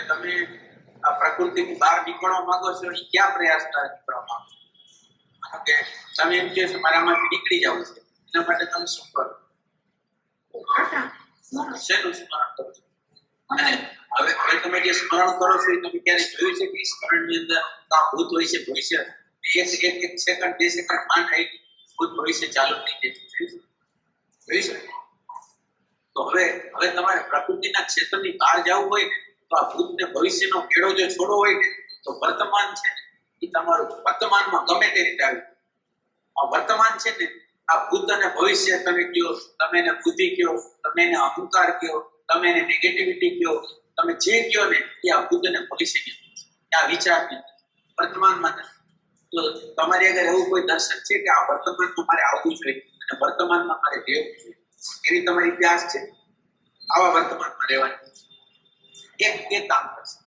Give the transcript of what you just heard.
કે તમે આ પ્રકૃતિની બહાર નીકળવા માંગો છો એ ક્યાં પ્રયાસ દ્વારા નીકળવા માંગો છો? કે તમે એમ કહો મારામાંથી નીકળી જાવ છે એના માટે તમે શું કરો? શેનું સ્મરણ કરો છો? અને હવે હવે તમે જે સ્મરણ કરો છો એ તમે ક્યારે જોયું છે કે એ સ્મરણની અંદર આ ભૂત હોય છે ભવિષ્ય એક એક એક સેકન્ડ બે સેકન્ડ માંડ થાય ભૂત ભવિષ્ય ચાલુ થઈ? જોયું છે? તો હવે હવે તમારે પ્રકૃતિના ક્ષેત્રની બહાર જવું હોય ને તો આ ભૂત ને ભવિષ્યનો કેળો જો છોડવો હોય ને, તો વર્તમાન છે. ને એ તમારું વર્તમાનમાં ગમે તે રીતે આવી આ વર્તમાન છે ને, આ ભૂત અને ભવિષ્ય તમે કયો, તમે એને બુદ્ધિ કયો, તમે એને અહંકાર કયો, તમે એને નેગેટિવિટી કયો, તમે જે કયો ને, એ આ ભૂત અને ભવિષ્યની આ વિચાર વર્તમાનમાં તો તમારી આગળ એવું કોઈ દર્શન છે કે આ વર્તમાનમાં મારે આવવું જોઈએ અને વર્તમાનમાં મારે રહેવું જોઈએ, એવી તમારી પ્યાસ છે? આવા વર્તમાનમાં રહેવાની એક એક કામ કરશે